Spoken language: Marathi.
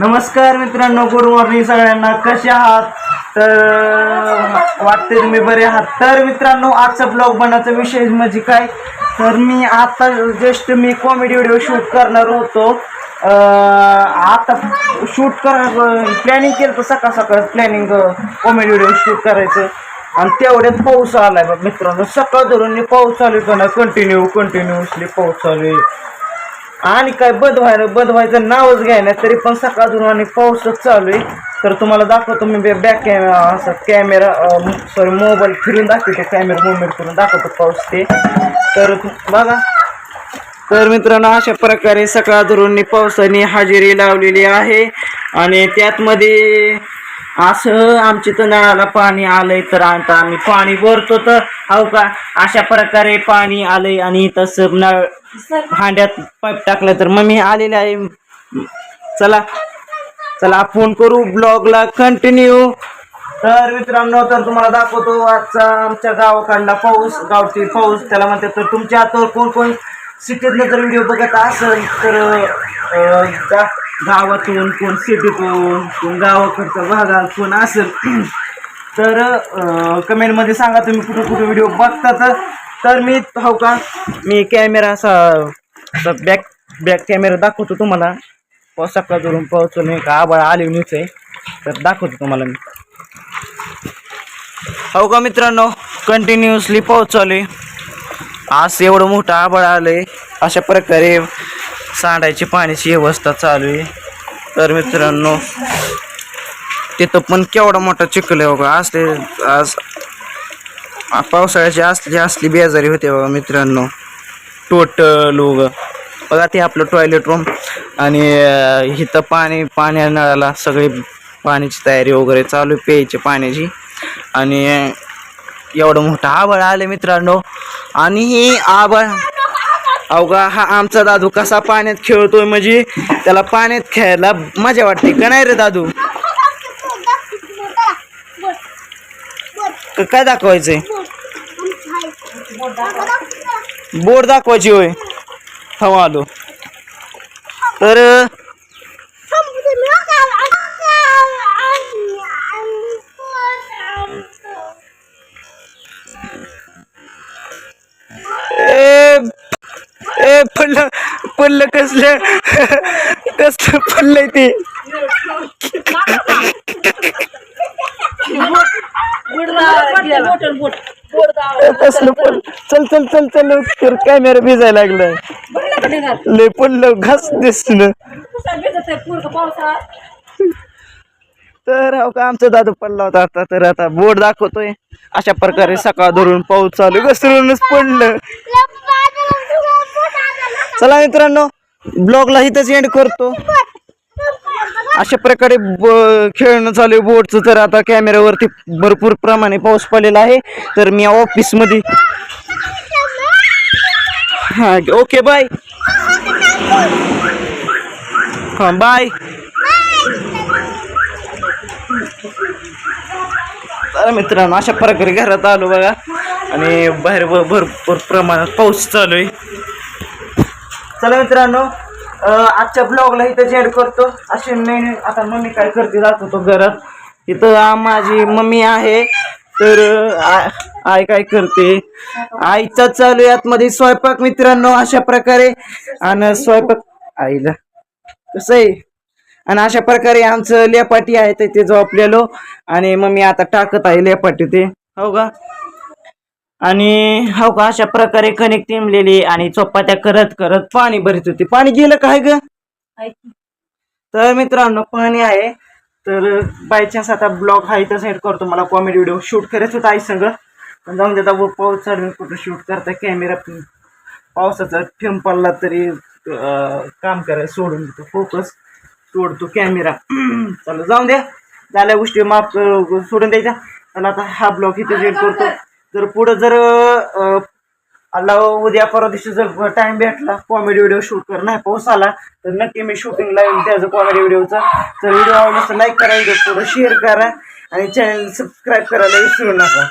नमस्कार मित्रांनो गुड मॉर्निंग सगळ्यांना. कसे आहात? तर वाटते तुम्ही बरे आहात. तर मित्रांनो आजचा ब्लॉग बनायचा विषय म्हणजे काय? तर मी आता जस्ट मी कॉमेडी व्हिडिओ शूट करणार होतो. आता शूट कर प्लॅनिंग केलं तर सकाळ सकाळ प्लॅनिंग कॉमेडी व्हिडिओ शूट करायचं. आणि तेवढ्यात पाऊस आलाय बघ मित्रांनो. सकाळ धरून पाऊस चालू आहे ना कंटिन्यू कंटिन्युअसली पाऊस चालू आहे. आणि काय बद व्हायला बंद व्हायचं नावच घ्यायला तरी पण सकाळून आणि पाऊसच चालू आहे. तर तुम्हाला दाखवतो मी बॅक कॅमेरा असं कॅमेरा सॉरी मोबाईल फिरून दाखवते कॅमेरा मुवमेंट करून दाखवतो पाऊस ते. तर बघा. तर मित्रांनो अशा प्रकारे सकाळ धरून पावसाने हजेरी लावलेली आहे. आणि त्यातमध्ये असं आमच्या तर नळाला पाणी आलंय तर आता आम्ही पाणी भरतो तर हो का? अशा प्रकारे पाणी आलंय आणि तसं नळ भांड्यात पाईप टाकलं तर मम्मी आलेले आहे. चला चला फोन करू ब्लॉगला कंटिन्यू तर मित्रांनो तर तुम्हाला दाखवतो आजचा आमच्या गावाकडला पाऊस गावठी पाऊस. त्याला म्हणतात तर तुमच्या हातावर कोण कोण सिटीतनं जर व्हिडिओ बघत असेल तर गावातून कोण सिटीतून कोण गावाकडच्या भागात कोण असेल. तर कमेंटमध्ये सांगा तुम्ही कुठं कुठं व्हिडिओ बघता तर तर मी हो का? मी कॅमेरा असा बॅक बॅक कॅमेरा दाखवतो तुम्हाला. पाऊस सकाळ धरून पाऊस नाही का? आबाळ आले न्यूज आहे. तर दाखवतो तुम्हाला मी. हो का मित्रांनो? कंटिन्युअसली पाऊस चालू आहे. आज एवढं मोठं आबाळ आलंय. अशा प्रकारे सांडायची पाण्याची व्यवस्था चालू आहे. तर मित्रांनो तिथं पण केवढा मोठा चिखल आहे बघा. असले ते आज पावसाळ्याची असली असली बेजारी होते बघा मित्रांनो. टोटल उग. बघा ते आपलं टॉयलेट रूम आणि इथं पाणी पाण्या नळाला सगळी पाण्याची तयारी वगैरे चालू आहे प्यायची पाण्याची. आणि एवढं मोठं आबळ आले मित्रांनो. आणि ही आबळ अवघा हा आमचा दादू कसा पाण्यात खेळतोय म्हणजे त्याला पाण्यात खेळायला मजा वाटते का नाही रे दादू? काय दाखवायचंय? बोर्ड दाखवायची होय. हो आलो. तर पडलं कसलं? कसलं पडलंय ते? कसलं पण चल चल चल चल कॅमेरा भिजाय लागलाय. लय पडलं घास दिसलं तर हो का आमचा दादू पडला होता आता तर आता बोर्ड दाखवतोय. अशा प्रकारे सकाळ धरून पाऊस चालू घसरूनच पडलं. चला मित्रांनो ब्लॉगला इथंच एंड करतो. अशा प्रकारे ब- खेळणं चालू आहे बोटचं. तर आता कॅमेऱ्यावरती भरपूर प्रमाणे पाऊस पडलेला आहे. तर मी ऑफिसमध्ये हा ओके बाय हा बाय तर मित्रांनो अशा प्रकारे घरात आलो बघा. आणि बाहेर भरपूर प्रमाणात पाऊस चालू आहे. चला मित्रांनो आजच्या ब्लॉगला इथं जेड करतो. अशी मेन आता मम्मी काय करते दाखवतो घरात. इथं माझी मम्मी आहे. तर आय आई काय करते? आईचा चालू आहे. आतमध्ये स्वयंपाक मित्रांनो अशा प्रकारे. आणि स्वयंपाक आईला. कसं आहे? आणि अशा प्रकारे आमचं लेपाटी आहे ते ते झोपलेलो आणि मम्मी आता टाकत आहे लेपाटी ते. हो का? आणि हो का अशा प्रकारे कणिक टिमलेली आणि चपात्या करत करत पाणी भरत होती. पाणी गेलं काय ग? तर मित्रांनो पाणी आहे. तर बाय चान्स आता ब्लॉग हा इथं सेट करतो. मला कॉमेडी व्हिडिओ शूट करायचं होतं आई संग. पण जाऊन देता पाऊस चालू कुठं शूट करता कॅमेरा पावसाचा थेंब पडला तरी काम करायला सोडून देतो. फोकस सोडतो कॅमेरा चला जाऊन द्या. झाल्या गोष्टी माफ सोडून द्यायच्या. चला आता हा ब्लॉग इथे सेट करतो. तर पुढं जर अं, आला उद्या परवा दिवशी जर टाइम भेटला कॉमेडी व्हिडिओ शूट कर नाही पाऊस आला तर नक्की मी शूटिंगला येईल त्याचं कॉमेडी व्हिडिओचा तर व्हिडिओ आवडला तर लाईक करा व्हिडिओ पुढं शेअर करा आणि चॅनल सबस्क्राईब करायला विसरू नका.